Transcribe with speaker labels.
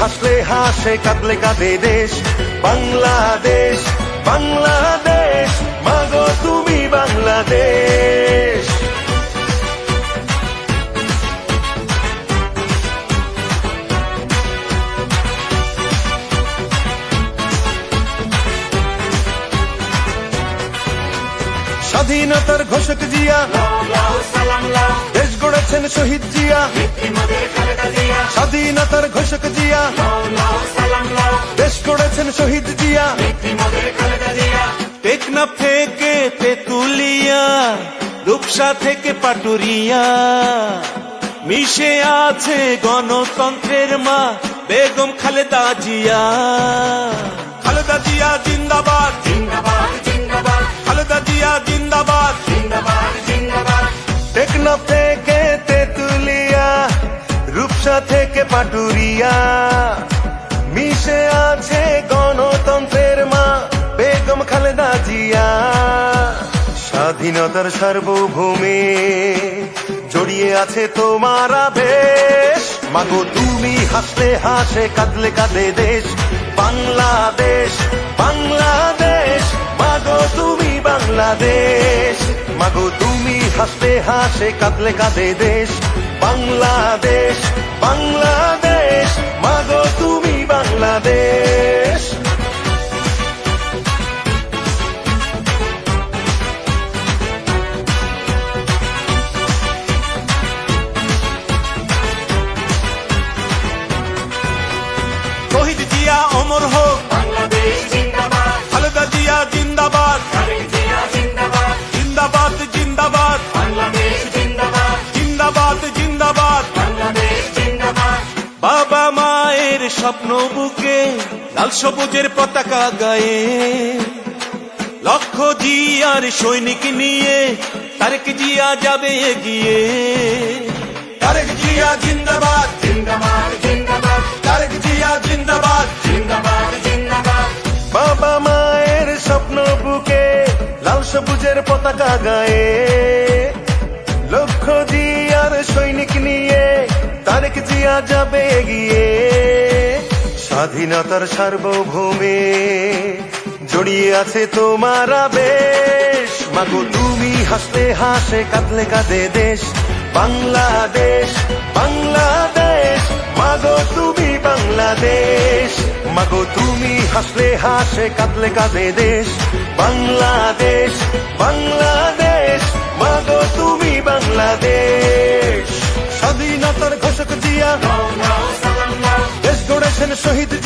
Speaker 1: হাসলে হাসে কাঁদলে কাঁদে দেশ। বাংলাদেশ বাংলাদেশ মাগো তুমি বাংলাদেশ। স্বাধীনতার ঘোষক জিয়া দেশ গড়েছেন শহীদ জিয়া। স্বাধীনতার ঘোষক জিয়া। দেশ গড়েছেন শহীদ জিয়া।
Speaker 2: টেকনাফ থেকে তেতুলিয়া, রূপসা থেকে পাটুরিয়া। মিশে আছে গণতন্ত্রের মা বেগম খালেদা জিয়া। খালেদা জিয়া জিন্দাবাদ। খালেদা
Speaker 1: স্বাধীনতার সার্বভৌমে জড়িয়ে আছে তোমার আবেশ। মাগো, তুমি হাসলে হাসে, কাঁদলে কাঁদে দেশ। বাংলাদেশ বাংলাদেশ, মাগো, তুমি বাংলাদেশ। মাগো, তুমি হাসলে হাসে, কাঁদলে কাঁদে দেশ। বাংলাদেশ বাংলাদেশ।
Speaker 2: স্বপ্ন বুকে লাল সবুজের পতাকা গায়ে। লক্ষ জিয়ার সৈনিক নিয়ে তারেক জিয়া যাবে এগিয়ে। তারেক জিয়া জিন্দাবাদ তারেক জিয়া জিন্দাবাদ
Speaker 1: বাবা মায়ের স্বপ্ন বুকে লাল সবুজের পতাকা গায়ে। লক্ষ্য জিয়ার সৈনিক নিয়ে তারেক জিয়া যাবে এগিয়ে। স্বাধীনতার সার্বভৌমে জড়িয়ে আছে তোমার আবেশ। মাগো, তুমি হাসলে হাসে, কাঁদলে কাঁদে দেশ। বাংলাদেশ বাংলাদেশ। মাগো, তুমি বাংলাদেশ। মাগো, তুমি হাসলে হাসে, কাঁদলে কাঁদে দেশ। বাংলাদেশ বাংলাদেশ। মাগো, তুমি বাংলাদেশ। স্বাধীনতার ঘোষক জিয়া। শহীদ জিয়া